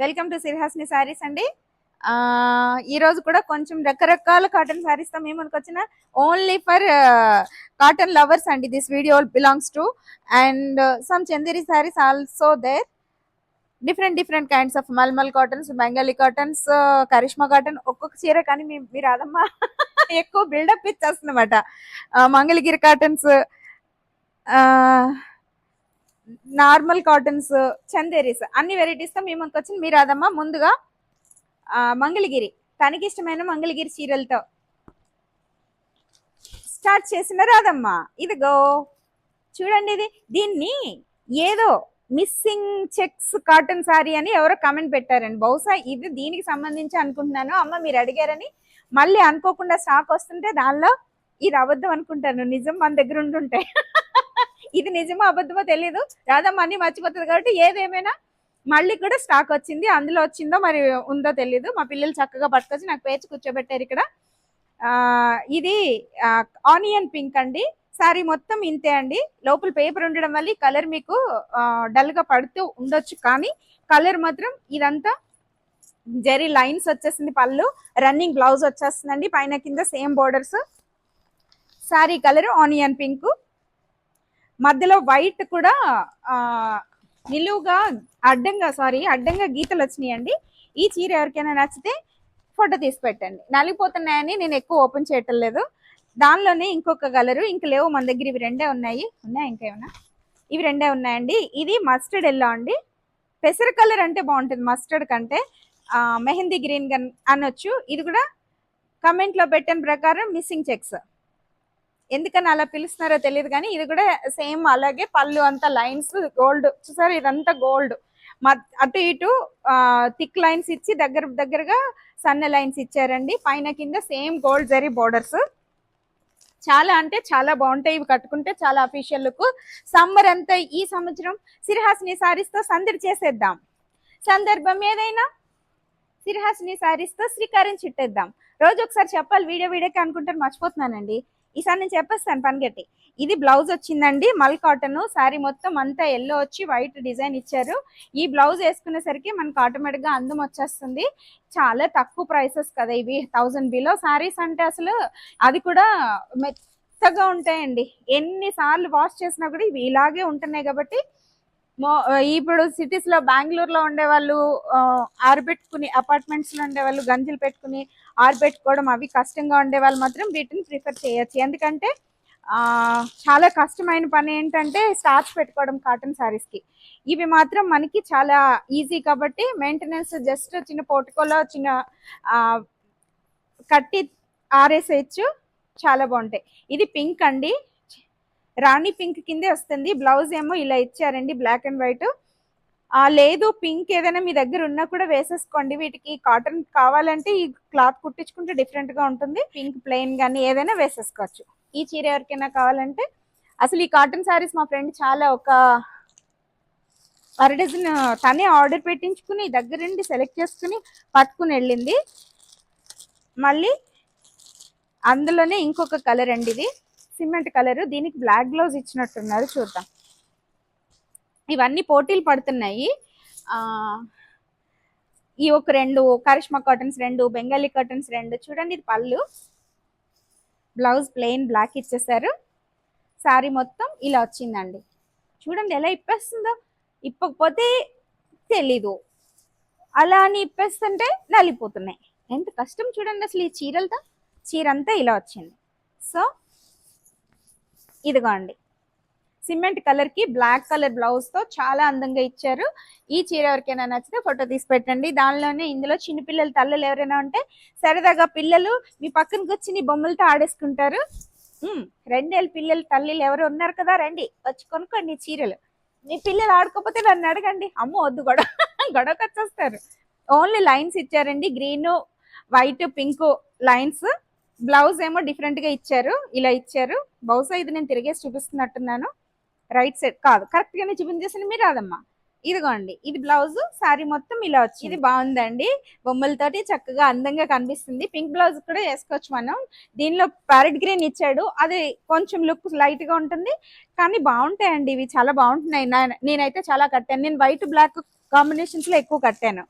Welcome to సిరిహాస్ని saris అండి. ఆ, ఈ రోజు కూడా కొంచెం రకరకాల కాటన్ శారీస్తో మేము అనుకొచ్చిన ఓన్లీ ఫర్ కాటన్ లవర్స్ అండి this video belongs to and some Chanderi saris also there different different kinds of malmal cottons Bengali cottons Karishma cotton ఒక్కొక్క చీర కానీ మీ మీరు అదమ్మా ఎక్కువ buildup ఇచ్చేస్తుందన్నమాట. Mangalagiri cottons normal cottons Chanderis అన్ని వెరైటీస్తో మేము వచ్చింది. మీరు అదమ్మా ముందుగా మంగళగిరి. తనకి ఇష్టమైన మంగళగిరి చీరలతో. స్టార్ట్ చేసిన రాదమ్మా. ఇదిగో చూడండి ఇది. దీన్ని ఏదో మిస్సింగ్ చెక్స్ కాటన్ సారీ అని ఎవరో కమెంట్ పెట్టారండి. బహుశా ఇది దీనికి సంబంధించి అనుకుంటున్నాను. అమ్మ మీరు అడిగారని మళ్ళీ అనుకోకుండా స్టాక్ వస్తుంటే దానిలో ఇది అబద్ధం అనుకుంటాను. నిజం మన దగ్గర ఉంటుంటే ఇది నిజమో అబద్ధమో తెలియదు రాదమ్మ అన్ని మర్చిపోతుంది కాబట్టి ఏదేమైనా మళ్ళీ కూడా స్టాక్ వచ్చింది అందులో వచ్చిందో మరి ఉందో తెలియదు మా పిల్లలు చక్కగా పట్టుకొచ్చి నాకు పేచి కూర్చోబెట్టారు ఇక్కడ. ఇది ఆనియన్ పింక్ అండి. సారీ మొత్తం ఇంతే అండి. లోపల పేపర్ ఉండడం వల్ల కలర్ మీకు డల్గా పడుతూ ఉండొచ్చు. కానీ కలర్ మాత్రం ఇదంతా జరీ లైన్స్ వచ్చేసింది పళ్ళు రన్నింగ్ బ్లౌజ్ వచ్చేస్తుందండి. పైన కింద same borders sari colour onion pink మధ్యలో వైట్ కూడా నిలువుగా అడ్డంగా సారీ అడ్డంగా గీతలు వచ్చినాయండి. ఈ చీర ఎవరికైనా నచ్చితే ఫోటో తీసి పెట్టండి. నలిగిపోతున్నాయని నేను ఎక్కువ ఓపెన్ చేయటం లేదు. దానిలోనే ఇంకొక కలరు ఇంక లేవు. మన దగ్గర ఇవి రెండే ఉన్నాయి. ఉన్నాయి ఇంకేమైనా ఇవి రెండే ఉన్నాయండి. ఇది మస్టర్డ్ ఎల్లో అండి. పెసర కలర్ అంటే బాగుంటుంది మస్టర్డ్ కంటే. మెహందీ గ్రీన్ గన్ అనొచ్చు. ఇది కూడా కమెంట్లో పెట్టిన ప్రకారం మిస్సింగ్ చెక్స్ ఎందుకని అలా పిలుస్తున్నారో తెలియదు కానీ ఇది కూడా సేమ్ అలాగే పళ్ళు అంతా లైన్స్ గోల్డ్. చూసారు? ఇదంతా గోల్డ్. అటు ఇటు థిక్ లైన్స్ ఇచ్చి దగ్గర దగ్గరగా సన్న లైన్స్ ఇచ్చారండి. పైన కింద సేమ్ గోల్డ్ జరీ బోర్డర్స్. చాలా అంటే చాలా బాగుంటాయి. ఇవి కట్టుకుంటే చాలా అఫీషియల్ లుక్. సమ్మర్ అంతా ఈ సంవత్సరం సిరిహాసిని సారీస్తో సందడి చేసేద్దాం. సందర్భం ఏదైనా? సిరిహాసిని సారీస్తో శ్రీకారం చుట్టేద్దాం. రోజు ఒకసారి చెప్పాలి. వీడియో వీడియోకి అనుకుంటారు మర్చిపోతున్నానండి. ఈసారి నేను చెప్పేస్తాను పనిగట్టి ఇది బ్లౌజ్ వచ్చిందండి మల్ కాటన్. శారీ మొత్తం అంతా ఎల్లో వచ్చి వైట్ డిజైన్ ఇచ్చారు. ఈ బ్లౌజ్ వేసుకునేసరికి మనకు ఆటోమేటిక్గా అందం వచ్చేస్తుంది. చాలా తక్కువ ప్రైసెస్ కదా ఇవి థౌజండ్ బిలో శారీస్ అంటే అసలు అది కూడా మెత్తగా ఉంటాయండి. ఎన్నిసార్లు వాష్ చేసినా కూడా ఇవి ఇలాగే ఉంటున్నాయి కాబట్టి మో- ఇప్పుడు సిటీస్లో బెంగళూరులో ఉండేవాళ్ళు ఆరు పెట్టుకుని అపార్ట్మెంట్స్లో ఉండేవాళ్ళు గంజలు పెట్టుకుని ఆరబెట్టుకోవడం అవి కష్టంగా ఉండే వాళ్ళు మాత్రం వీటిని ప్రిఫర్ చేయొచ్చు. ఎందుకంటే చాలా కష్టమైన పని ఏంటంటే స్టార్చ్ పెట్టుకోవడం కాటన్ శారీస్కి ఇవి మాత్రం మనకి చాలా ఈజీ కాబట్టి మెయింటెనెన్స్ జస్ట్ చిన్న పోటుకోలో చిన్న కట్టి ఆరేసేయచ్చు. చాలా బాగుంటాయి. ఇది పింక్ అండి. రాణి పింక్ కిందే వస్తుంది. బ్లౌజ్ ఏమో ఇలా ఇచ్చారండి. బ్లాక్ అండ్ వైట్ లేదు పింక్ ఏదైనా మీ దగ్గర ఉన్నా కూడా వేసేసుకోండి. వీటికి కాటన్ కావాలంటే ఈ క్లాత్ కుట్టించుకుంటే డిఫరెంట్గా ఉంటుంది. పింక్ ప్లెయిన్ కానీ ఏదైనా వేసేసుకోవచ్చు. ఈ చీర ఎవరికైనా కావాలంటే అసలు ఈ కాటన్ శారీస్ మా ఫ్రెండ్ చాలా ఒక అర డజన్ తనే ఆర్డర్ పెట్టించుకుని దగ్గరుండి సెలెక్ట్ చేసుకుని పట్టుకుని వెళ్ళింది. మళ్ళీ అందులోనే ఇంకొక కలర్ అండి ఇది. సిమెంట్ కలర్ దీనికి బ్లాక్ గ్లౌజ్ ఇచ్చినట్టున్నారు. చూద్దాం. ఇవన్నీ పోటీలు పడుతున్నాయి. ఈ ఒక రెండు కరిష్మా కర్టన్స్ రెండు బెంగాలీ కర్టన్స్ రెండు. చూడండి ఇది పళ్ళు. బ్లౌజ్ ప్లెయిన్ బ్లాక్ ఇచ్చేసారు. శారీ మొత్తం ఇలా వచ్చిందండి. చూడండి ఎలా ఇప్పేస్తుందో. ఇప్పకపోతే తెలీదు. అలా అని ఇప్పేస్తుంటే నలిపోతున్నాయి ఎంత కష్టం చూడండి అసలు ఈ చీరలతో. చీర అంతా ఇలా వచ్చింది. సో ఇదిగోండి. సిమెంట్ కలర్కి బ్లాక్ కలర్ బ్లౌజ్తో చాలా అందంగా ఇచ్చారు. ఈ చీర ఎవరికైనా నచ్చితే ఫోటో తీసి పెట్టండి. దానిలోనే ఇందులో చిన్నపిల్లల తల్లలు ఎవరైనా ఉంటే సరదాగా పిల్లలు మీ పక్కనకి వచ్చి నీ బొమ్మలతో ఆడేసుకుంటారు. రెండేళ్ళ పిల్లలు తల్లిలు ఎవరు ఉన్నారు కదా రండి వచ్చి కొనుక్కోండి చీరలు. మీ పిల్లలు ఆడుకోకపోతే నన్ను అడగండి. అమ్మ వద్దు గొడవ గొడవకి వచ్చేస్తారు. ఓన్లీ లైన్స్ ఇచ్చారండి. Green white pink lines. Blouse ఏమో డిఫరెంట్గా ఇచ్చారు. ఇలా ఇచ్చారు. బహుశా ఇది నేను తిరిగేసి చూపిస్తున్నట్టున్నాను. రైట్ సైడ్ కాదు. కరెక్ట్ గానే చూపించేసిన మీరు రాదమ్మా. ఇదిగోండి ఇది బ్లౌజ్ సారీ మొత్తం ఇలా వచ్చి ఇది బాగుందండి. బొమ్మలతోటి చక్కగా అందంగా కనిపిస్తుంది. పింక్ బ్లౌజ్ కూడా వేసుకోవచ్చు మనం. దీనిలో ప్యారెట్ గ్రీన్ ఇచ్చాడు. అది కొంచెం లుక్ లైట్గా ఉంటుంది. కానీ బాగుంటాయండి. ఇవి చాలా బాగుంటున్నాయి. నా- నేనైతే చాలా కట్టాను. నేను వైట్ బ్లాక్ కాంబినేషన్స్లో ఎక్కువ కట్టాను.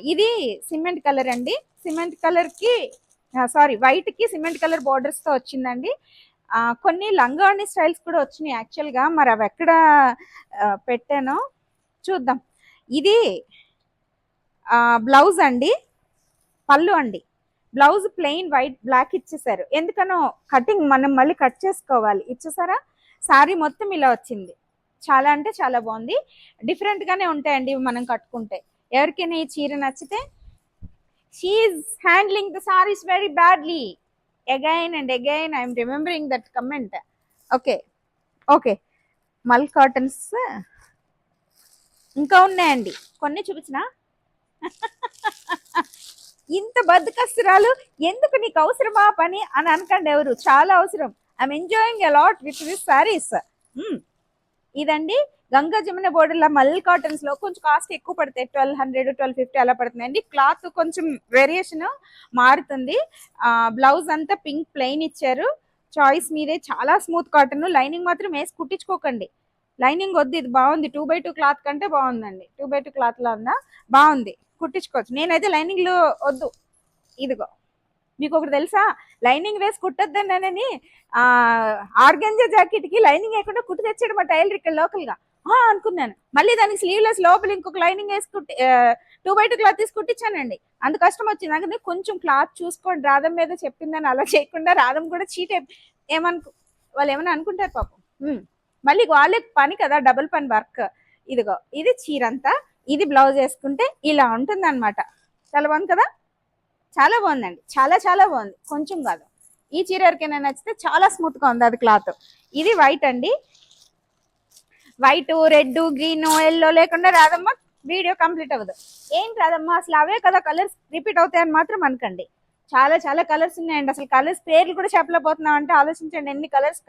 ఇది సిమెంట్ కలర్ అండి. సిమెంట్ కలర్కి సారీ వైట్కి సిమెంట్ కలర్ బోర్డర్స్తో వచ్చిందండి. కొన్ని లంగాణి స్టైల్స్ కూడా వచ్చినాయి యాక్చువల్గా మరి అవి ఎక్కడ పెట్టానో చూద్దాం. ఇది బ్లౌజ్ అండి. పళ్ళు అండి. బ్లౌజ్ ప్లెయిన్ వైట్ బ్లాక్ ఇచ్చేసారు. ఎందుకనో కటింగ్ మనం మళ్ళీ కట్ చేసుకోవాలి. ఇచ్చేసారా? సారీ మొత్తం ఇలా వచ్చింది. చాలా అంటే చాలా బాగుంది. డిఫరెంట్గానే ఉంటాయండి ఇవి మనం కట్టుకుంటే. ఎవరికైనా ఈ చీర నచ్చితే she handling the saris very badly again and again I'm remembering that comment okay okay mal cottons ఇంకా ఉన్నాయండి. కొన్ని చూపించిన? ఇంత బద్దకస్తురాలు ఎందుకు నీకు అవసరమా పని అని అనకండి ఎవరు? చాలా అవసరం. I'm enjoying a lot with this saris ఇదండి గంగా జమున బోర్డర్లో మల్ కాటన్స్లో కొంచెం కాస్ట్ ఎక్కువ పడతాయి. ట్వెల్వ్ హండ్రెడ్ ట్వెల్వ్ ఫిఫ్టీ అలా పడుతుందండి క్లాత్ కొంచెం వేరియేషన్ మారుతుంది. బ్లౌజ్ అంతా పింక్ ప్లెయిన్ ఇచ్చారు. చాయిస్ మీదే చాలా స్మూత్ కాటన్ లైనింగ్ మాత్రం వేసి కుట్టించుకోకండి. లైనింగ్ వద్దు ఇది బాగుంది. టూ బై టూ క్లాత్ కంటే బాగుందండి. టూ బై టూ క్లాత్లో ఉందా బాగుంది. కుట్టించుకోవచ్చు. నేనైతే లైనింగ్లో వద్దు. ఇదిగో. మీకు ఒకటి తెలుసా? లైనింగ్ వేసి కుట్టొద్దండి అని ఆర్గంజా జాకెట్కి లైనింగ్ వేయకుండా కుట్టి తెచ్చాడు మా టైలర్ ఇక్కడ లోకల్గా. అనుకున్నాను. మళ్ళీ దానికి స్లీవ్లెస్ లోపల ఇంకొక లైనింగ్ వేసుకుంటే టూ బై టూ క్లాత్ తీసి అంత కష్టం వచ్చింది. అందుకని కొంచెం క్లాత్ చూసుకోండి. రాధం మీద చెప్పిందని అలా చేయకుండా రాధం కూడా చీట్ ఏమనుకు వాళ్ళు ఏమైనా అనుకుంటారు పాపం. మళ్ళీ వాళ్ళే పని కదా డబుల్ పని వర్క్ ఇదిగో ఇది చీర అంతా ఇది బ్లౌజ్ వేసుకుంటే ఇలా ఉంటుంది అనమాట చాలా బాగుంది కదా? చాలా బాగుందండి. చాలా చాలా బాగుంది. కొంచెం కాదు. ఈ చీర ఎవరికైనా నచ్చితే చాలా స్మూత్గా ఉంది అది క్లాత్ ఇది వైట్ అండి. వైట్ రెడ్ గ్రీన్ ఎల్లో లేకుండా రాదమ్మా వీడియో కంప్లీట్ అవ్వదు. ఏం రాదమ్మా? అసలు అవే కదా కలర్స్ రిపీట్ అవుతాయని మాత్రం అనకండి. చాలా చాలా కలర్స్ ఉన్నాయండి. అసలు కలర్స్ పేర్లు కూడా చెప్పలేకపోతున్నాం అంటే ఆలోచించండి. ఎన్ని కలర్స్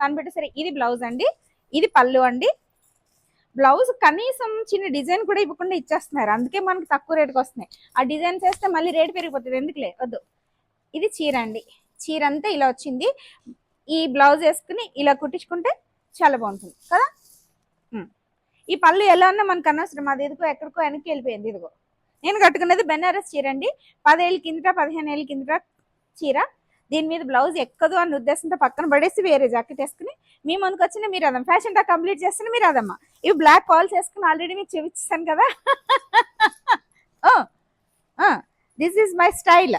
కనిపెట్టే సరే ఇది బ్లౌజ్ అండి ఇది పళ్ళు అండి. బ్లౌజ్ కనీసం చిన్న డిజైన్ కూడా ఇవ్వకుండా ఇచ్చేస్తున్నారు. అందుకే మనకి తక్కువ రేటుకి వస్తున్నాయి. ఆ డిజైన్ చేస్తే మళ్ళీ రేట్ పెరిగిపోతుంది. ఎందుకులే? వద్దు. ఇది చీర అండి. చీర అంతా ఇలా వచ్చింది. ఈ బ్లౌజ్ వేసుకుని ఇలా కుట్టించుకుంటే చాలా బాగుంటుంది. కదా? ఈ పళ్ళు ఎలా ఉన్నా మనకు అనవసరం. అది ఎదుకో ఎక్కడికో వెనక్కి వెళ్ళిపోయింది. ఇదిగో. నేను కట్టుకున్నది బెనారస్ చీర అండి. పదేళ్ళ కిందట పదిహేను ఏళ్ళ కిందట చీర. దీని మీద బ్లౌజ్ ఎక్కదు అన్న ఉద్దేశంతో పక్కన పడేసి వేరే జాకెట్ వేసుకుని మీ ముందుకు వచ్చిన మీరు అదమ్మ. ఫ్యాషన్ డా కంప్లీట్ చేస్తున్న మీరు అదమ్మా. ఇవి బ్లాక్ కాల్స్ వేసుకుని ఆల్రెడీ మీకు చూపించాను కదా. దిస్ ఈజ్ మై స్టైల్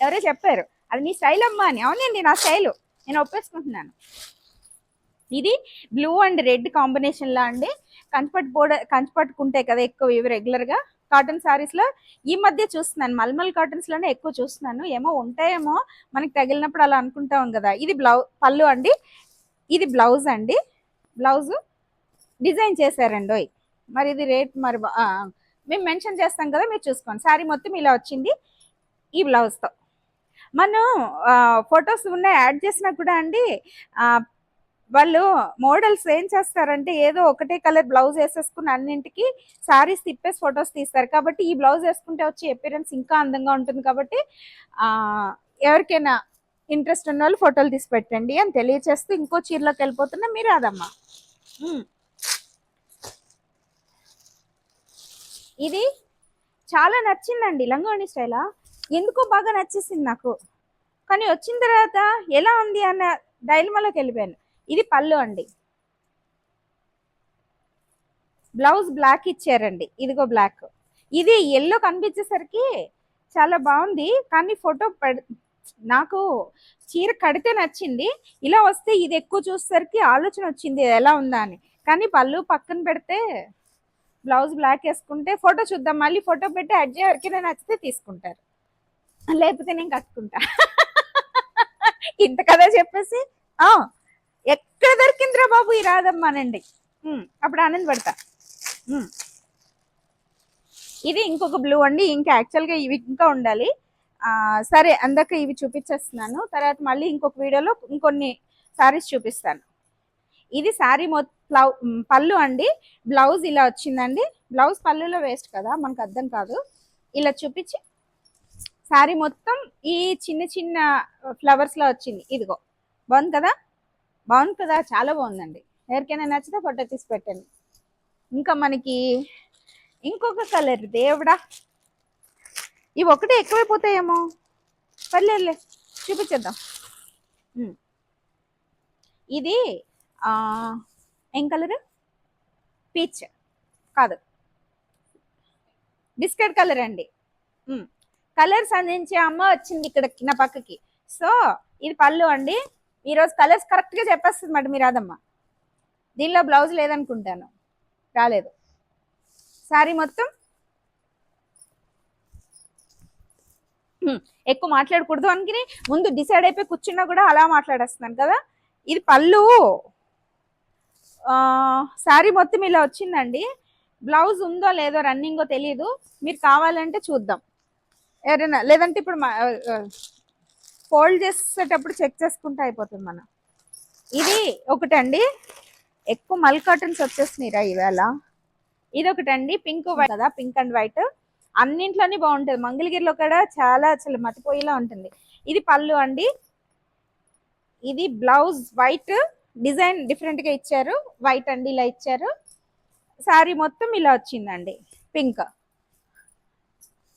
ఎవరో చెప్పారు. అది నీ స్టైల్ అమ్మా అని. అవునండి నా స్టైల్ నేను ఒప్పేసుకుంటున్నాను. ఇది బ్లూ అండ్ రెడ్ కాంబినేషన్ లా అండి. కంచిపట్టు బోర్డర్ కంచిపట్టుకుంటాయి కదా ఎక్కువ ఇవి రెగ్యులర్గా. కాటన్ సారీస్లో ఈ మధ్య చూస్తున్నాను. మల్మల్ కాటన్స్లోనే ఎక్కువ చూస్తున్నాను. ఏమో ఉంటాయేమో మనకి తగిలినప్పుడు అలా అనుకుంటాం కదా. ఇది బ్లౌ పళ్ళు అండి. ఇది బ్లౌజ్ అండి. బ్లౌజ్ డిజైన్ చేశారండి ఓయ్. మరి ఇది రేట్ మరి మేము మెన్షన్ చేస్తాం కదా మీరు చూసుకోండి. సారీ మొత్తం ఇలా వచ్చింది ఈ బ్లౌజ్తో మనం ఫొటోస్ ఉన్నాయి యాడ్ చేసినా కూడా అండి వాళ్ళు మోడల్స్ ఏం చేస్తారంటే ఏదో ఒకటే కలర్ బ్లౌజ్ వేసేసుకుని అన్నింటికి సారీస్ తిప్పేసి ఫొటోస్ తీస్తారు. కాబట్టి ఈ బ్లౌజ్ వేసుకుంటే వచ్చే అపిరెన్స్ ఇంకా అందంగా ఉంటుంది కాబట్టి ఆ, ఎవరికైనా ఇంట్రెస్ట్ ఉన్న వాళ్ళు ఫోటోలు తీసి పెట్టండి అని తెలియచేస్తూ ఇంకో చీరలోకి వెళ్ళిపోతున్నా. మీరు అదమ్మా. ఇది చాలా నచ్చిందండి లంగావణి స్టైలా. ఎందుకో బాగా నచ్చేసింది నాకు. కానీ వచ్చిన తర్వాత ఎలా ఉంది అన్న డైలమాలోకి వెళ్ళిపోయాను. ఇది పళ్ళు అండి. బ్లౌజ్ బ్లాక్ ఇచ్చారండి. ఇదిగో బ్లాక్. ఇది ఎల్లో కనిపించేసరికి చాలా బాగుంది. కానీ ఫోటో నాకు చీర కడితే నచ్చింది. ఇలా వస్తే ఇది ఎక్కువ చూసేసరికి ఆలోచన వచ్చింది ఎలా ఉందా అని. కానీ పళ్ళు పక్కన పెడితే బ్లౌజ్ బ్లాక్ వేసుకుంటే ఫోటో చూద్దాం. మళ్ళీ ఫోటో పెట్టి అడ్జీ ఎవరికైనా నచ్చితే తీసుకుంటారు. లేకపోతే నేను కట్టుకుంటా. ఇంత కదా చెప్పేసి ఆ! ఎక్కడ దొరికిందిరా బాబు ఈ రాదమ్మానండి అప్పుడు ఆనందపడతా పడతా. ఇది ఇంకొక బ్లూ అండి ఇంకా యాక్చువల్గా ఇవి ఇంకా ఉండాలి. సరే అందాక ఇవి చూపించేస్తున్నాను. తర్వాత మళ్ళీ ఇంకొక వీడియోలో ఇంకొన్ని సారీస్ చూపిస్తాను. ఇది శారీ మొత్తం బ్లౌ పళ్ళు అండి. బ్లౌజ్ ఇలా వచ్చిందండి. బ్లౌజ్ పళ్ళులో వేస్ట్ కదా మనకు అర్థం కాదు. ఇలా చూపించి శారీ మొత్తం ఈ చిన్న చిన్న ఫ్లవర్స్లో వచ్చింది. ఇదిగో బాగుంది కదా? బాగుంది కదా చాలా బాగుందండి. ఎవరికైనా నచ్చితే ఫోటో తీసి పెట్టండి. ఇంకా మనకి ఇంకొక కలర్ దేవుడా. ఇవి ఒకటే ఎక్కువైపోతాయేమో. పర్లేదులే చూపించేద్దాం. ఇది ఏం కలరు? పీచ్. కాదు. బిస్కెట్ కలర్ అండి. కలర్స్ అందించే అమ్మ వచ్చింది ఇక్కడ నా పక్కకి. సో ఇది పళ్ళు అండి. ఈరోజు కలర్స్ కరెక్ట్గా చెప్పేస్తుంది మాట మీ రాదమ్మ దీనిలో బ్లౌజ్ లేదనుకుంటాను. రాలేదు. సారీ మొత్తం? ఎక్కువ మాట్లాడకూడదు అనుకుని. ముందు డిసైడ్ అయిపోయి కూర్చున్నా కూడా అలా మాట్లాడేస్తున్నాను కదా. ఇది పళ్ళు. శారీ మొత్తం ఇలా వచ్చిందండి. బ్లౌజ్ ఉందో లేదో రన్నింగో తెలియదు మీరు కావాలంటే చూద్దాం. ఎవరైనా లేదంటే ఇప్పుడు ఫోల్డ్ చేసేటప్పుడు చెక్ చేసుకుంటే అయిపోతుంది మనం. ఇది ఒకటండి. ఎక్కువ మల్ కాటన్స్ వచ్చేసినాయిరా ఈవేళ. ఇది ఒకటండి. పింక్ వైట్ కదా పింక్ అండ్ వైట్. అన్నింట్లోనే బాగుంటుంది. మంగళగిరిలో కూడా చాలా అసలు మతిపోయేలా ఉంటుంది. ఇది పళ్ళు అండి. ఇది బ్లౌజ్ వైట్. డిజైన్ డిఫరెంట్గా ఇచ్చారు. వైట్ అండి ఇలా ఇచ్చారు. శారీ మొత్తం ఇలా వచ్చిందండి. పింక్.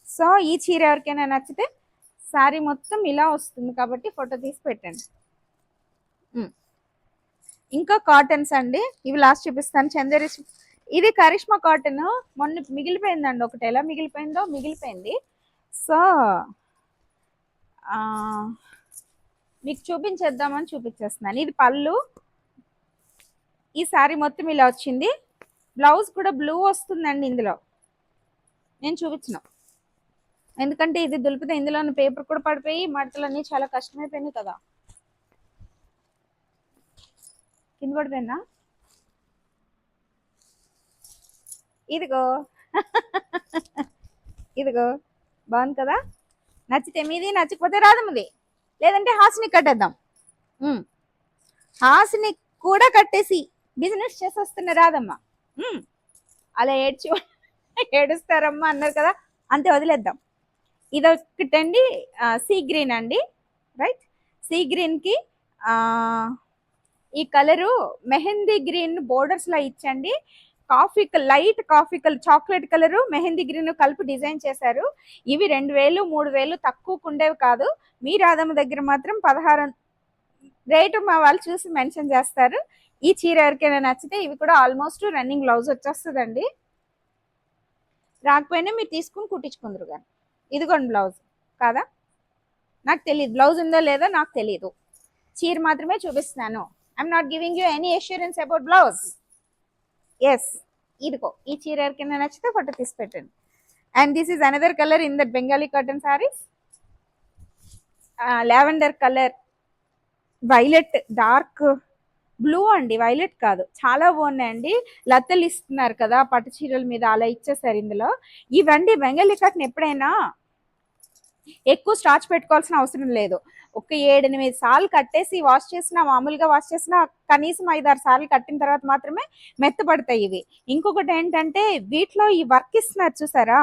సో ఈ చీర ఎవరికైనా నచ్చితే శారీ మొత్తం ఇలా వస్తుంది కాబట్టి ఫోటో తీసి పెట్టండి. ఇంకా కాటన్స్ అండి. ఇవి లాస్ట్ చూపిస్తాను. చందేరి ఇది కరిష్మా కాటన్. మొన్న మిగిలిపోయిందండి ఒకటి. ఎలా మిగిలిపోయిందో? మిగిలిపోయింది. సో మీకు చూపించేద్దామని చూపించేస్తున్నాను. ఇది పళ్ళు. ఈ శారీ మొత్తం ఇలా వచ్చింది. బ్లౌజ్ కూడా బ్లూ వస్తుందండి ఇందులో. నేను చూపించిన. ఎందుకంటే ఇది దులిపితే ఇందులో పేపర్ కూడా పడిపోయి మడతలన్నీ చాలా కష్టమైపోయినాయి కదా. కింద పడిపోయిందా? ఇదిగో. ఇదిగో. బాగుంది కదా? నచ్చితే మీది నచ్చకపోతే రాదమ్మది లేదంటే హాసిని కట్టేద్దాం. ఉమ్. హాసిని కూడా కట్టేసి బిజినెస్ చేసేస్తున్న వస్తున్న రాదమ్మా అలా ఏడ్చి ఏడుస్తారమ్మా అన్నారు కదా? అంతే వదిలేద్దాం. ఇది ఒకటండి సీ గ్రీన్ అండి రైట్ సీ గ్రీన్కి ఈ కలరు మెహందీ గ్రీన్ బోర్డర్స్లో ఇచ్చండి. Coffee light coffee colour chocolate colour mehndi green కలిపి డిజైన్ చేశారు. ఇవి రెండు వేలు మూడు వేలు తక్కువకు ఉండేవి కాదు. మీ రాధమ్మ దగ్గర మాత్రం పదహారు రేటు మా వాళ్ళు చూసి మెన్షన్ చేస్తారు. ఈ చీర ఎవరికైనా నచ్చితే ఇవి కూడా ఆల్మోస్ట్ రన్నింగ్ బ్లౌజ్ వచ్చేస్తుందండి. రాకపోయినా మీరు తీసుకుని కుట్టించుకుందరు కానీ ఇదిగోండి బ్లౌజ్. కాదా? నాకు తెలియదు బ్లౌజ్ ఉందో లేదో నాకు తెలియదు చీర మాత్రమే చూపిస్తున్నాను. I'm not giving you any assurance about blouse yes ఇదిగో ఈ చీర ఎవరికైనా నచ్చితే ఫోటో తీసి పెట్టండి. And this is another colour in that Bengali cotton saris lavender colour violet dark blue అండి వైలెట్ కాదు. చాలా బాగున్నాయండి. లత్తలు ఇస్తున్నారు కదా పట్టు చీరల మీద అలా ఇచ్చేసారు ఇందులో. ఇవండి బెంగాలీ కాటన్ ఎప్పుడైనా? ఎక్కువ స్టార్చ్ పెట్టుకోవాల్సిన అవసరం లేదు. ఒక ఏడెనిమిది సార్లు కట్టేసి వాష్ చేసినా మామూలుగా వాష్ చేసినా కనీసం ఐదారు సార్లు కట్టిన తర్వాత మాత్రమే మెత్తపడతాయి ఇవి. ఇంకొకటి ఏంటంటే వీటిలో ఈ వర్క్ ఇస్తున్నారు చూసారా?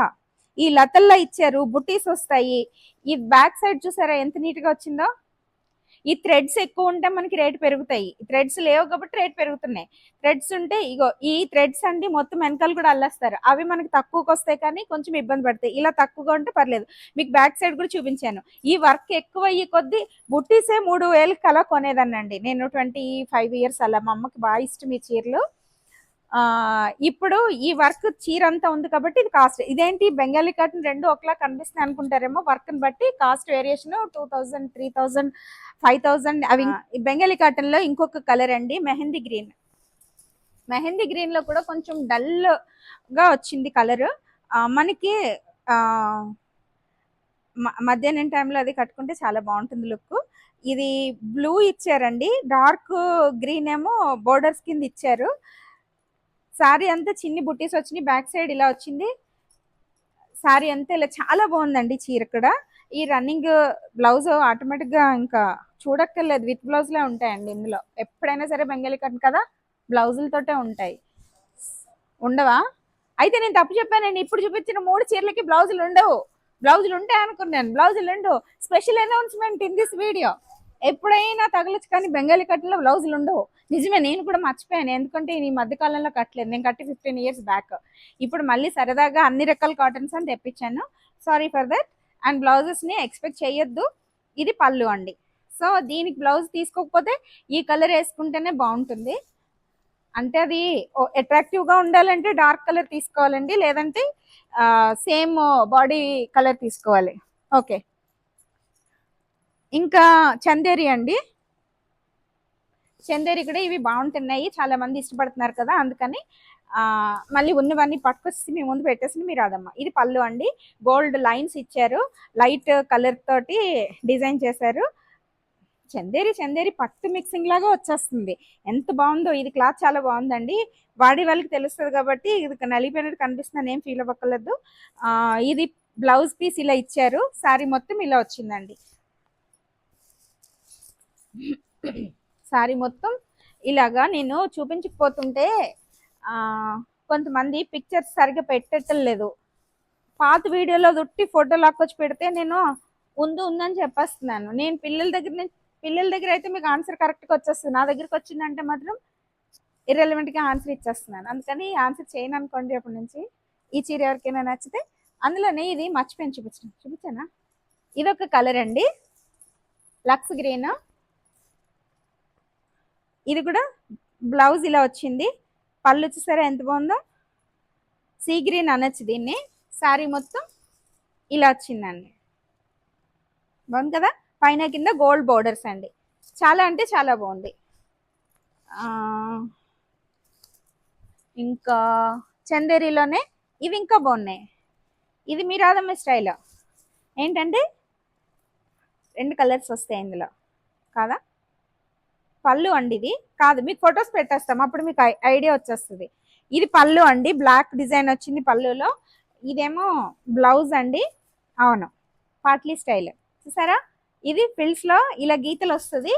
ఈ లతల్లో ఇచ్చారు బుటీస్ వస్తాయి. ఈ బ్యాక్ సైడ్ చూసారా ఎంత నీట్గా వచ్చిందో? ఈ థ్రెడ్స్ ఎక్కువ ఉంటే మనకి రేట్ పెరుగుతాయి. థ్రెడ్స్ లేవు కాబట్టి రేట్ పెరుగుతున్నాయి. థ్రెడ్స్ ఉంటే ఇగో ఈ థ్రెడ్స్ అండి మొత్తం వెనకాల కూడా అల్లేస్తారు. అవి మనకి తక్కువకి వస్తాయి కానీ కొంచెం ఇబ్బంది పడతాయి. ఇలా తక్కువగా ఉంటే పర్లేదు. మీకు బ్యాక్ సైడ్ కూడా చూపించాను. ఈ వర్క్ ఎక్కువ అయ్యి కొద్దీ బుట్టీసే మూడు వేలకి అలా కొనేదాన్నండి. నేను ట్వంటీ ఫైవ్ ఇయర్స్ అలా మా అమ్మకి బాగా ఇష్టం ఈ చీరలు. ఇప్పుడు ఈ వర్క్ చీర అంతా ఉంది కాబట్టి ఇది కాస్ట్ ఇదేంటి? బెంగాలీ కాటన్ రెండు ఒకలా కనిపిస్తుంది అనుకుంటారేమో. వర్క్ని బట్టి cost variation two thousand three thousand five thousand. అవి బెంగాలీ కాటన్లో ఇంకొక కలర్ అండి మెహందీ గ్రీన్. మెహందీ గ్రీన్లో కూడా కొంచెం డల్గా వచ్చింది కలర్. మనకి మధ్యాహ్నం టైంలో అది కట్టుకుంటే చాలా బాగుంటుంది లుక్. ఇది బ్లూ ఇచ్చారండి. డార్క్ గ్రీన్ ఏమో బోర్డర్స్ కింద ఇచ్చారు. శారీ అంతా చిన్ని బుట్టీస్ వచ్చినాయి బ్యాక్ సైడ్ ఇలా వచ్చింది. సారీ అంతా ఇలా చాలా బాగుందండి చీర కూడా. ఈ రన్నింగ్ బ్లౌజ్ ఆటోమేటిక్గా ఇంకా చూడక్కర్లేదు విత్ బ్లౌజ్లే ఉంటాయండి ఇందులో. ఎప్పుడైనా సరే బెంగాలీ కట్ కదా బ్లౌజులతోటే ఉంటాయి. ఉండవా? అయితే నేను తప్పు చెప్పానండి ఇప్పుడు చూపించిన మూడు చీరలకి బ్లౌజులు ఉండవు. బ్లౌజులు ఉంటాయి అనుకున్నాను బ్లౌజులు ఉండవు. Special announcement in this video ఎప్పుడైనా తగలచ్చు కానీ బెంగాలీ కట్లో బ్లౌజులు ఉండవు. నిజమే నేను కూడా మర్చిపోయాను. ఎందుకంటే ఈ మధ్య కాలంలో కట్టలేదు. నేను కట్టి ఫిఫ్టీన్ ఇయర్స్ బ్యాక్ ఇప్పుడు మళ్ళీ సరదాగా అన్ని రకాల కాటన్స్ అని తెప్పించాను. సారీ ఫర్ దట్ అండ్ బ్లౌజెస్ని ఎక్స్పెక్ట్ చేయొద్దు. ఇది పళ్ళు అండి. సో దీనికి బ్లౌజ్ తీసుకోకపోతే ఈ కలర్ వేసుకుంటేనే బాగుంటుంది. అంటే అది అట్రాక్టివ్గా ఉండాలంటే డార్క్ కలర్ తీసుకోవాలండి. లేదంటే సేమ్ బాడీ కలర్ తీసుకోవాలి. ఓకే ఇంకా చందేరి అండి. చందేరి కూడా ఇవి బాగుంటున్నాయి. చాలా మంది ఇష్టపడుతున్నారు కదా అందుకని మళ్ళీ ఉన్నవన్నీ పట్టుకొచ్చి మీ ముందు పెట్టేసి మీరు అదమ్మా ఇది పళ్ళు అండి. గోల్డ్ లైన్స్ ఇచ్చారు. లైట్ కలర్ తోటి డిజైన్ చేశారు. చందేరి చందేరి పట్టు మిక్సింగ్ లాగా వచ్చేస్తుంది. ఎంత బాగుందో ఇది క్లాత్ చాలా బాగుందండి. వాడి వాళ్ళకి తెలుస్తుంది కాబట్టి ఇది నలిపోయినట్టు కనిపిస్తుంది ఏం ఫీల్ అవ్వక్కర్లేదు. ఇది బ్లౌజ్ పీస్ ఇలా ఇచ్చారు. శారీ మొత్తం ఇలా వచ్చిందండి. శారీ మొత్తం ఇలాగా నేను చూపించకపోతుంటే కొంతమంది పిక్చర్స్ సరిగ్గా పెట్టడం లేదు. పాత వీడియోలో దుట్టి ఫోటో లాక్కొచ్చి పెడితే నేను ఉంది ఉందని చెప్పేస్తున్నాను. నేను పిల్లల దగ్గర నుంచి పిల్లల దగ్గర అయితే మీకు ఆన్సర్ కరెక్ట్గా వచ్చేస్తుంది. నా దగ్గరికి వచ్చిందంటే మాత్రం ఇర్రెలవెంట్గా ఆన్సర్ ఇచ్చేస్తున్నాను. అందుకని ఆన్సర్ చేయను అనుకోండి అప్పటి నుంచి. ఈ చీర ఎవరికైనా నచ్చితే అందులోనే ఇది మర్చిపోయాను చూపించాను. చూపించానా? ఇది ఒక కలర్ అండి. లక్స్ గ్రీన్. ఇది కూడా బ్లౌజ్ ఇలా వచ్చింది. పళ్ళు వచ్చేసరి ఎంత బాగుందో? సీ గ్రీన్ అనొచ్చు దీన్ని. శారీ మొత్తం ఇలా వచ్చిందండి. బాగుంది కదా? పైన కింద గోల్డ్ బోర్డర్స్ అండి. చాలా అంటే చాలా బాగుంది. ఇంకా చందేరిలోనే ఇవి ఇంకా బాగున్నాయి. ఇది మీ రాధమ్మ స్టైల్. ఏంటంటే రెండు కలర్స్ వస్తాయి ఇందులో. కాదా? పళ్ళు అండి ఇది. కాదు మీకు ఫొటోస్ పెట్టేస్తాం. అప్పుడు మీకు ఐ- ఐడియా వచ్చేస్తుంది. ఇది పళ్ళు అండి. బ్లాక్ డిజైన్ వచ్చింది పళ్ళులో. ఇదేమో బ్లౌజ్ అండి. అవును. పాట్లీ స్టైల్. చూసారా? ఇది ఫిల్స్లో ఇలా గీతలు వస్తుంది.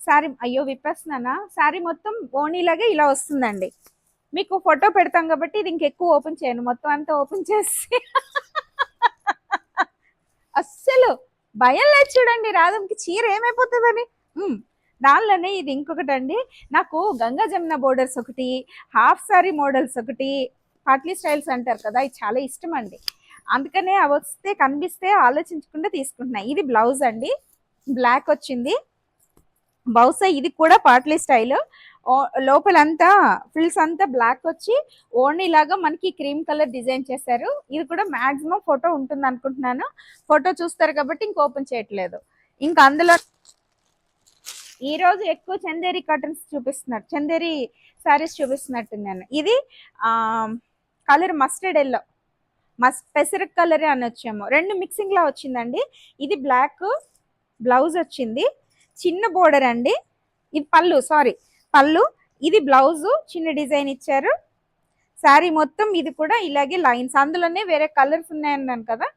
శారీ అయ్యో విప్పేస్తున్నానా? శారీ మొత్తం ఓనీలాగే ఇలా వస్తుందండి. మీకు ఫోటో పెడతాం కాబట్టి ఇది ఇంకెక్కువ ఓపెన్ చేయను. మొత్తం అంతా ఓపెన్ చేసి. అస్సలు భయం లేదు చూడండి. రాధంకి చీర ఏమైపోతుందని. దానిలోనే ఇది ఇంకొకటి అండి నాకు గంగా జమున బోర్డర్స్ ఒకటి హాఫ్ సారీ మోడల్స్ ఒకటి పాట్లీ స్టైల్స్ అంటారు కదా ఇది చాలా ఇష్టం అండి. అందుకనే అవి వస్తే కనిపిస్తే ఆలోచించకుండా తీసుకుంటున్నాయి ఇది బ్లౌజ్ అండి. బ్లాక్ వచ్చింది. బహుశా ఇది కూడా పాట్లీ స్టైల్. లోపలంతా ఫిల్స్ అంతా బ్లాక్ వచ్చి ఓన్లీ లాగా మనకి క్రీమ్ కలర్ డిజైన్ చేశారు. ఇది కూడా మాక్సిమం ఫోటో ఉంటుంది అనుకుంటున్నాను ఫోటో చూస్తారు కాబట్టి ఇంక ఓపెన్ చేయట్లేదు. ఇంకా అందులో ఈ రోజు ఎక్కువ చందేరి కటన్స్ చూపిస్తున్నారు. చందేరి శారీస్ చూపిస్తున్నట్టు నేను ఇది కలర్ మస్టర్డ్ ఎల్లో మస్ పెసరక్ కలర్ అనొచ్చేమో. రెండు మిక్సింగ్లా వచ్చిందండి. ఇది బ్లాక్ బ్లౌజ్ వచ్చింది. చిన్న బోర్డర్ అండి. ఇది పళ్ళు సారీ పళ్ళు ఇది బ్లౌజ్ చిన్న డిజైన్ ఇచ్చారు. శారీ మొత్తం ఇది కూడా ఇలాగే లైన్స్ అందులోనే వేరే కలర్స్ ఉన్నాయన్నాను కదా.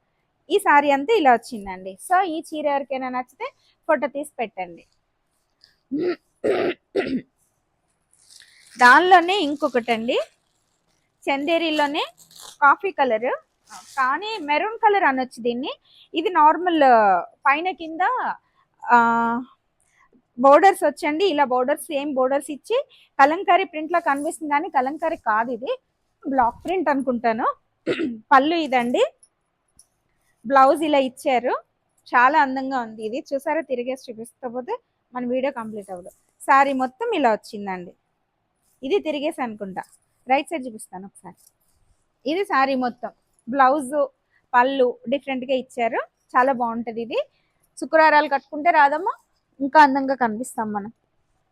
ఈ శారీ అంతా ఇలా వచ్చిందండి. సో ఈ చీర ఎవరికైనా నచ్చితే ఫోటో తీసి పెట్టండి. దానిలోనే ఇంకొకటి అండి చందేరిలోనే కాఫీ కలర్. కానీ మెరూన్ కలర్ అనొచ్చు దీన్ని. ఇది నార్మల్ పైన కింద బోర్డర్స్ వచ్చండి. ఇలా బోర్డర్స్ సేమ్ బోర్డర్స్ ఇచ్చి కలంకారీ ప్రింట్లో కనిపిస్తుంది కానీ కలంకారీ కాదు ఇది. బ్లాక్ ప్రింట్ అనుకుంటాను. పళ్ళు ఇదండి. బ్లౌజ్ ఇలా ఇచ్చారు. చాలా అందంగా ఉంది ఇది. చూసారా? తిరిగేసి చూపిస్తా పోతే మన వీడియో కంప్లీట్ అవ్వదు. శారీ మొత్తం ఇలా వచ్చిందండి. ఇది తిరిగేసి అనుకుంటా. రైట్ సైడ్ చూపిస్తాను ఒకసారి. ఇది శారీ మొత్తం. బ్లౌజు పళ్ళు డిఫరెంట్గా ఇచ్చారు. చాలా బాగుంటుంది ఇది. శుక్రవారాలు కట్టుకుంటే రాదమ్మా. ఇంకా అందంగా కనిపిస్తాం మనం.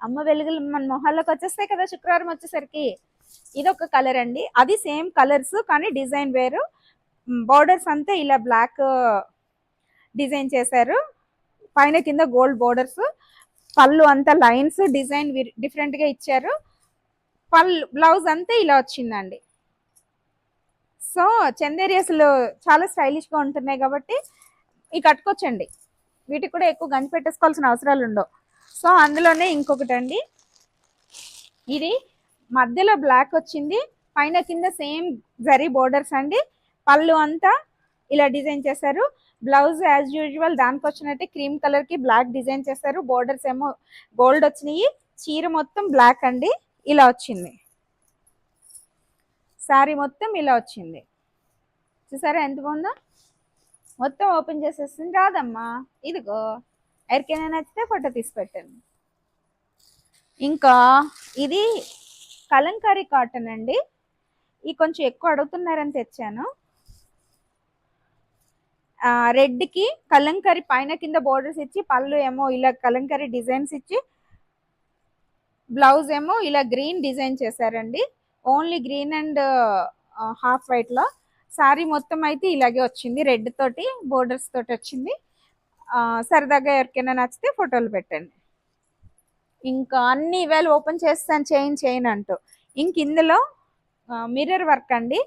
అమ్మ వెలుగులు మన మొహాల్లోకి వచ్చేస్తాయి కదా శుక్రవారం వచ్చేసరికి. ఇది ఒక కలర్ అండి. అది సేమ్ కలర్స్ కానీ డిజైన్ వేరు. బోర్డర్స్ అంతా ఇలా బ్లాక్ డిజైన్ చేశారు. పైన కింద గోల్డ్ బోర్డర్స్ పళ్ళు అంతా లైన్స్ డిజైన్ డిఫరెంట్గా ఇచ్చారు. పళ్ళు బ్లౌజ్ అంతా ఇలా వచ్చిందండి. సో చందేరి అసలు చాలా స్టైలిష్గా ఉంటున్నాయి కాబట్టి ఇవి కట్టుకోవచ్చండి వీటికి కూడా ఎక్కువ గంజి పెట్టేసుకోవాల్సిన అవసరాలు ఉండవు. సో అందులోనే ఇంకొకటి అండి ఇది మధ్యలో బ్లాక్ వచ్చింది. పైన కింద సేమ్ జరీ బోర్డర్స్ అండి. పళ్ళు అంతా ఇలా డిజైన్ చేశారు. బ్లౌజ్ యాజ్ యూజువల్ దానికి వచ్చినట్టే క్రీమ్ కలర్కి బ్లాక్ డిజైన్ చేశారు. బోర్డర్స్ ఏమో గోల్డ్ వచ్చినాయి. చీర మొత్తం బ్లాక్ అండి. ఇలా వచ్చింది. శారీ మొత్తం ఇలా వచ్చింది. చూసారా ఎంత బాగుందో? మొత్తం ఓపెన్ చేసేస్తుంది రాదమ్మా. ఇదిగో. ఎవరికైనా నచ్చితే ఫోటో తీసి పెట్టండి. ఇంకా ఇది కలంకారీ కాటన్ అండి. ఈ కొంచెం ఎక్కువ అడుగుతున్నారని తెచ్చాను. రెడ్కి కలంకరీ పైన కింద బోర్డర్స్ ఇచ్చి పళ్ళు ఏమో ఇలా కలంకరీ డిజైన్స్ ఇచ్చి బ్లౌజ్ ఏమో ఇలా గ్రీన్ డిజైన్ చేశారండి. ఓన్లీ గ్రీన్ అండ్ హాఫ్ వైట్లో. సారీ మొత్తం అయితే ఇలాగే వచ్చింది. రెడ్ తోటి బోర్డర్స్ తోటి వచ్చింది. సరదాగా ఎవరికైనా నచ్చితే ఫోటోలు పెట్టండి. ఇంకా అన్ని ఇవాళ ఓపెన్ చేస్తాను చేయండి చేయను అంటూ. ఇంక ఇందులో మిర్రర్ వర్క్ అండి.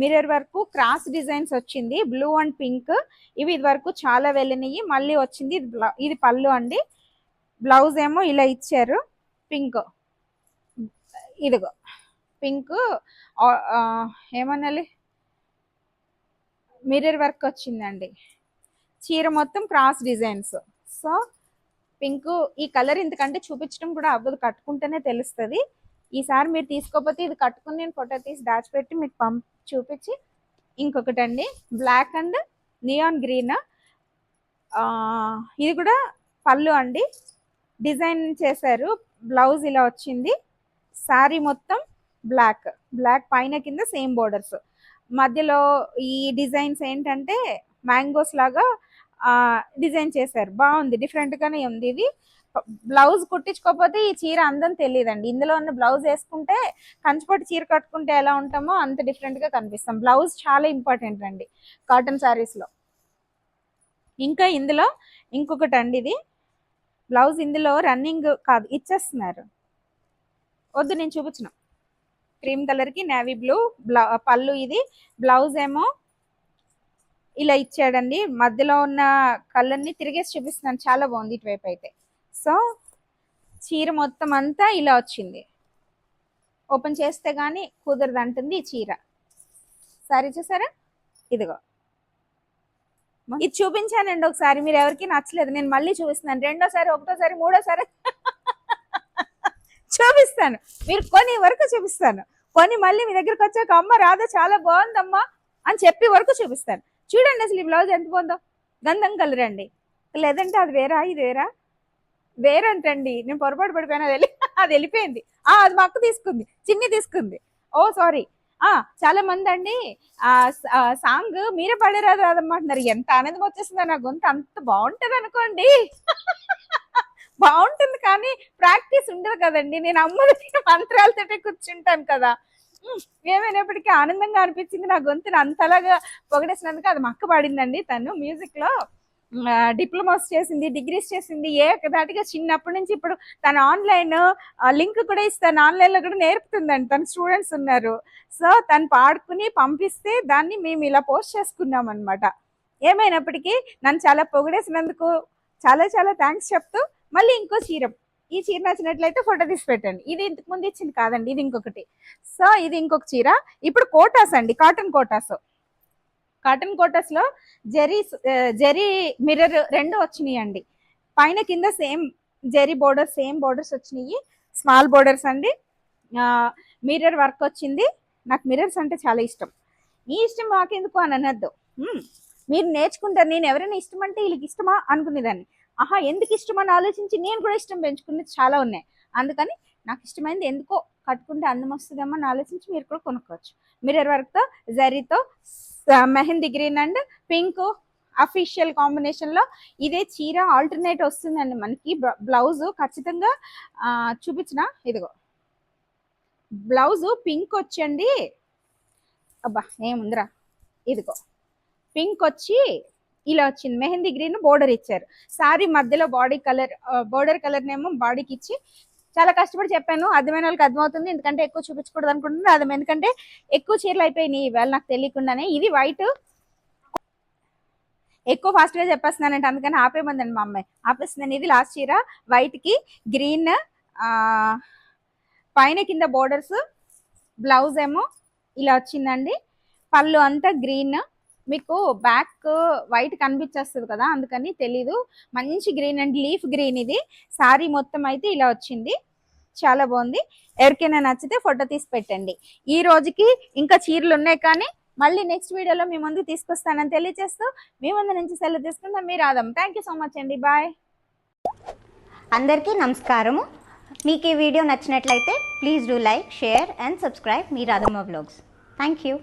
మిర్రర్ వర్క్ క్రాస్ డిజైన్స్ వచ్చింది బ్లూ అండ్ పింక్. ఇవి ఇది వరకు చాలా వెళ్ళినాయి. మళ్ళీ వచ్చింది ఇది ఇది పళ్ళు అండి. బ్లౌజ్ ఏమో ఇలా ఇచ్చారు. పింక్. ఇదిగో. పింక్ ఏమనాలి? మిర్రర్ వర్క్ వచ్చిందండి. చీర మొత్తం క్రాస్ డిజైన్స్. సో పింక్ ఈ కలర్ ఎందుకంటే చూపించడం కూడా అవ్వదు. కట్టుకుంటేనే తెలుస్తుంది. ఈసారి మీరు తీసుకోకపోతే ఇది కట్టుకుని నేను ఫోటో తీసి దాచిపెట్టి మీకు పంప్ చూపించి ఇంకొకటి అండి బ్లాక్ అండ్ నియాన్ గ్రీన్ ఇది కూడా పళ్ళు అండి. డిజైన్ చేశారు. బ్లౌజ్ ఇలా వచ్చింది. శారీ మొత్తం బ్లాక్ బ్లాక్ పైన కింద సేమ్ బోర్డర్స్ మధ్యలో ఈ డిజైన్స్ ఏంటంటే మ్యాంగోస్ లాగా డిజైన్ చేశారు. బాగుంది. డిఫరెంట్గానే ఉంది ఇది. బ్లౌజ్ కుట్టించుకోకపోతే ఈ చీర అందం తెలియదండి. ఇందులో ఉన్న బ్లౌజ్ వేసుకుంటే కంచిపట్టు చీర కట్టుకుంటే ఎలా ఉంటామో అంత డిఫరెంట్గా కనిపిస్తాం. బ్లౌజ్ చాలా ఇంపార్టెంట్ అండి కాటన్ సారీస్లో. ఇంకా ఇందులో ఇంకొకటి అండి ఇది. బ్లౌజ్ ఇందులో రన్నింగ్ కాదు ఇచ్చేస్తున్నారు. వద్దు నేను చూపించిన. క్రీమ్ కలర్కి నేవీ బ్లూ పళ్ళు ఇది. బ్లౌజ్ ఏమో ఇలా ఇచ్చాడండి. మధ్యలో ఉన్న కళ్ళన్ని తిరిగేసి చూపిస్తున్నాను. చాలా బాగుంది ఇటువైపు అయితే. సో చీర మొత్తం అంతా ఇలా వచ్చింది. ఓపెన్ చేస్తే గానీ కుదరదు అంటుంది ఈ చీర. సారీ చూసారా? ఇదిగో. ఇది చూపించానండి ఒకసారి మీరు ఎవరికి నచ్చలేదు. నేను మళ్ళీ చూపిస్తున్నాను. రెండోసారి ఒకటోసారి మూడోసారి. చూపిస్తాను. మీరు కొని వరకు చూపిస్తాను. కొని మళ్ళీ మీ దగ్గరకు వచ్చాక అమ్మ రాధా చాలా బాగుందమ్మా అని చెప్పి వరకు చూపిస్తాను. చూడండి అసలు ఈ బ్లౌజ్ ఎంత బాగుందో. గంధం కలర్ అండి. లేదంటే అది వేరా ఇది వేరా? వేరంటండి నేను పొరపాటు పడిపోయినా అది వెళ్ళి అది వెళ్ళిపోయింది. ఆ అది మా అక్క తీసుకుంది చిన్ని తీసుకుంది. Oh sorry. ఆ చాలా మంది అండి ఆ సాంగ్ మీరే పడేరాదు రాదమ్మంటున్నారు ఎంత ఆనందం వచ్చేసిందో నా గొంతు అంత బాగుంటది అనుకోండి. బాగుంటుంది కానీ ప్రాక్టీస్ ఉండదు కదండి. నేను అమ్మది మంత్రాలతోటే కూర్చుంటాను కదా. ఏమైనప్పటికీ ఆనందంగా అనిపించింది నా గొంతుని అంతలాగా పొగడేసినందుకు అది మక్క పడిందండి తను మ్యూజిక్లో డిప్లొమాస్ చేసింది డిగ్రీస్ చేసింది ఏ దాటిగా చిన్నప్పటి నుంచి ఇప్పుడు తన ఆన్లైన్ లింక్ కూడా ఇస్తాను ఆన్లైన్లో కూడా నేర్పుతుందండి తన స్టూడెంట్స్ ఉన్నారు. సో తను పాడుకుని పంపిస్తే దాన్ని మేము ఇలా పోస్ట్ చేసుకున్నాం అనమాట ఏమైనప్పటికీ నన్ను చాలా పొగిడేసినందుకు చాలా చాలా థ్యాంక్స్ చెప్తూ మళ్ళీ ఇంకో చీర. ఈ చీర నచ్చినట్లయితే ఫోటో తీసి పెట్టండి. ఇది ఇంతకు ముందు ఇచ్చింది కాదండి ఇది ఇంకొకటి. సో ఇది ఇంకొక చీర. ఇప్పుడు కోటాస్ అండి కాటన్ కోటాస్ కాటన్ కోటస్లో జెరీ జెరీ మిర్రర్ రెండు వచ్చినాయి అండి పైన కింద same zari border same borders వచ్చినాయి. స్మాల్ బోర్డర్స్ అండి. మిర్రర్ వర్క్ వచ్చింది. నాకు మిర్రర్స్ అంటే చాలా ఇష్టం. ఈ ఇష్టం మాకెందుకు అని అనద్దు. మీరు నేర్చుకుంటారు. నేను ఎవరైనా ఇష్టం అంటే వీళ్ళకి ఇష్టమా అనుకునేదాన్ని. ఆహా ఎందుకు ఇష్టం అని ఆలోచించి నేను కూడా ఇష్టం పెంచుకునేది చాలా ఉన్నాయి. అందుకని నాకు ఇష్టమైనది ఎందుకో కట్టుకుంటే అందం వస్తుందేమో అని ఆలోచించి మీరు కూడా కొనుక్కోవచ్చు. మిర్రర్ వర్క్తో జరీతో mehndi green and pink official కాంబినేషన్లో ఇదే చీర ఆల్టర్నేట్ వస్తుందండి మనకి. బ్లౌజ్ ఖచ్చితంగా చూపించిన ఇదిగో. బ్లౌజ్ పింక్ వచ్చండి. అబ్బా ఏముందిరా? ఇదిగో. పింక్ వచ్చి ఇలా వచ్చింది. మెహందీ గ్రీన్ బోర్డర్ ఇచ్చారు. సారీ మధ్యలో బాడీ కలర్ బోర్డర్ కలర్ నేమో బాడీకి ఇచ్చి చాలా కష్టపడి చెప్పాను. అర్థమైన వాళ్ళకి అర్థమవుతుంది. ఎందుకంటే ఎక్కువ చూపించకూడదు అనుకుంటున్నాను. అర్థం ఎందుకంటే ఎక్కువ చీరలు అయిపోయినాయి ఇవాళ నాకు తెలియకుండానే. ఇది వైట్ ఎక్కువ ఫాస్ట్గా చెప్పేస్తున్నానంటే అందుకని ఆపేమందండి మా అమ్మాయి. ఆపేస్తుందని ఇది లాస్ట్ చీర. వైట్కి గ్రీన్ పైన కింద బోర్డర్స్ బ్లౌజ్ ఏమో ఇలా వచ్చిందండి. పళ్ళు అంతా గ్రీన్ మీకు బ్యాక్ వైట్ కనిపించేస్తుంది కదా అందుకని తెలీదు. మంచి గ్రీన్ అండ్ లీఫ్ గ్రీన్ ఇది. సారీ మొత్తం అయితే ఇలా వచ్చింది. చాలా బాగుంది. ఎవరికైనా నచ్చితే ఫోటో తీసి పెట్టండి. ఈ రోజుకి ఇంకా చీరలు ఉన్నాయి కానీ మళ్ళీ నెక్స్ట్ వీడియోలో మీ ముందు తీసుకొస్తానని తెలియజేస్తూ మీ ముందు నుంచి సెలవు తీసుకుందాం. మీ ఆదాం థ్యాంక్ యూ సో మచ్ అండి. బాయ్ అందరికీ నమస్కారము. మీకు ఈ వీడియో నచ్చినట్లయితే please do like share and subscribe me Radhamma blogs thank you